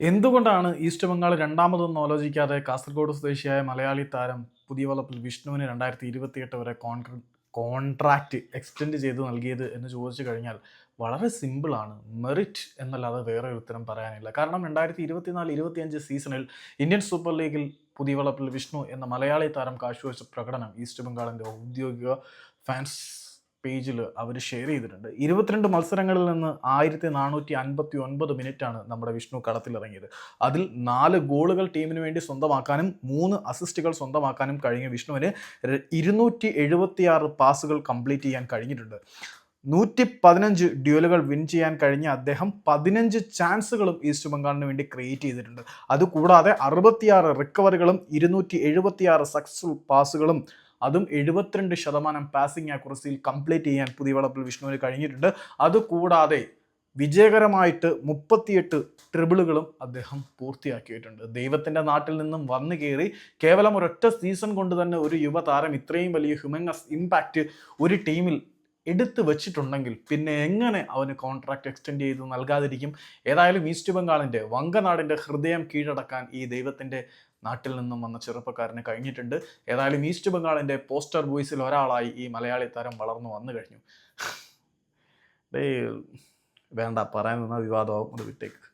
എന്തുകൊണ്ടാണ് ഈസ്റ്റ് ബംഗാൾ രണ്ടാമതൊന്നും ആലോചിക്കാതെ കാസർഗോഡ് സ്വദേശിയായ മലയാളി താരം പുതിയ വളപ്പിൽ വിഷ്ണുവിന് രണ്ടായിരത്തി ഇരുപത്തിയെട്ട് വരെ കോൺക്ര കോൺട്രാക്റ്റ് എക്സ്റ്റെൻഡ് ചെയ്ത് നൽകിയത് എന്ന് ചോദിച്ചു കഴിഞ്ഞാൽ വളരെ സിമ്പിളാണ് മെറിറ്റ് എന്നല്ലാതെ വേറെ ഉത്തരം പറയാനില്ല. കാരണം രണ്ടായിരത്തി ഇരുപത്തിനാല് ഇരുപത്തിയഞ്ച് സീസണിൽ ഇന്ത്യൻ സൂപ്പർ ലീഗിൽ പുതിയ വളപ്പിൽ വിഷ്ണു എന്ന മലയാളി താരം കാഴ്ചവെച്ച പ്രകടനം ഈസ്റ്റ് ബംഗാളിന്റെ ഔദ്യോഗിക ഫാൻസ് പേജിൽ അവർ ഷെയർ ചെയ്തിട്ടുണ്ട്. ഇരുപത്തിരണ്ട് മത്സരങ്ങളിൽ നിന്ന് ആയിരത്തി നാനൂറ്റി അൻപത്തി ഒൻപത് മിനിറ്റാണ് നമ്മുടെ വിഷ്ണു കളത്തിലിറങ്ങിയത്. അതിൽ നാല് ഗോളുകൾ ടീമിന് വേണ്ടി സ്വന്തമാക്കാനും മൂന്ന് അസിസ്റ്റുകൾ സ്വന്തമാക്കാനും കഴിഞ്ഞ വിഷ്ണുവിന് ഇരുന്നൂറ്റി എഴുപത്തി ആറ് പാസുകൾ കംപ്ലീറ്റ് ചെയ്യാൻ കഴിഞ്ഞിട്ടുണ്ട്. നൂറ്റി പതിനഞ്ച് ഡ്യൂലുകൾ വിൻ ചെയ്യാൻ കഴിഞ്ഞ അദ്ദേഹം പതിനഞ്ച് ചാൻസുകളും ഈസ്റ്റ് ബംഗാളിന് വേണ്ടി ക്രിയേറ്റ് ചെയ്തിട്ടുണ്ട്. അതുകൂടാതെ അറുപത്തിയാറ് റിക്കവറികളും ഇരുന്നൂറ്റി എഴുപത്തിയാറ് സക്സസ്ഫുൾ പാസുകളും അതും എഴുപത്തിരണ്ട് ശതമാനം പാസിംഗ് ആക്യുറസിയിൽ കംപ്ലീറ്റ് ചെയ്യാൻ പുതിയ വളപ്പിൽ വിഷ്ണുവിന് കഴിഞ്ഞിട്ടുണ്ട്. അതുകൂടാതെ വിജയകരമായിട്ട് മുപ്പത്തിയെട്ട് ട്രിബിളുകളും അദ്ദേഹം പൂർത്തിയാക്കിയിട്ടുണ്ട്. ദൈവത്തിന്റെ നാട്ടിൽ നിന്നും വന്നു കയറി കേവലം ഒരൊറ്റ സീസൺ കൊണ്ട് തന്നെ ഒരു യുവതാരം ഇത്രയും വലിയ ഹ്യൂമങ്ങസ് ഇമ്പാക്റ്റ് ഒരു ടീമിൽ എടുത്തു വെച്ചിട്ടുണ്ടെങ്കിൽ പിന്നെ എങ്ങനെ അവന് കോൺട്രാക്ട് എക്സ്റ്റെൻഡ് ചെയ്ത് നൽകാതിരിക്കും? ഏതായാലും ഈസ്റ്റ് ബംഗാളിന്റെ വങ്കനാടിന്റെ ഹൃദയം കീഴടക്കാൻ ഈ ദൈവത്തിന്റെ നാട്ടിൽ നിന്നും വന്ന ചെറുപ്പക്കാരന് കഴിഞ്ഞിട്ടുണ്ട്. ഏതായാലും ഈസ്റ്റ് ബംഗാളിന്റെ പോസ്റ്റർ ബോയ്സിൽ ഒരാളായി ഈ മലയാളി താരം വളർന്നു വന്നു കഴിഞ്ഞു. വേണ്ട പറയാൻ നിന്ന വിവാദമാവും അത് വിട്ടേക്ക്.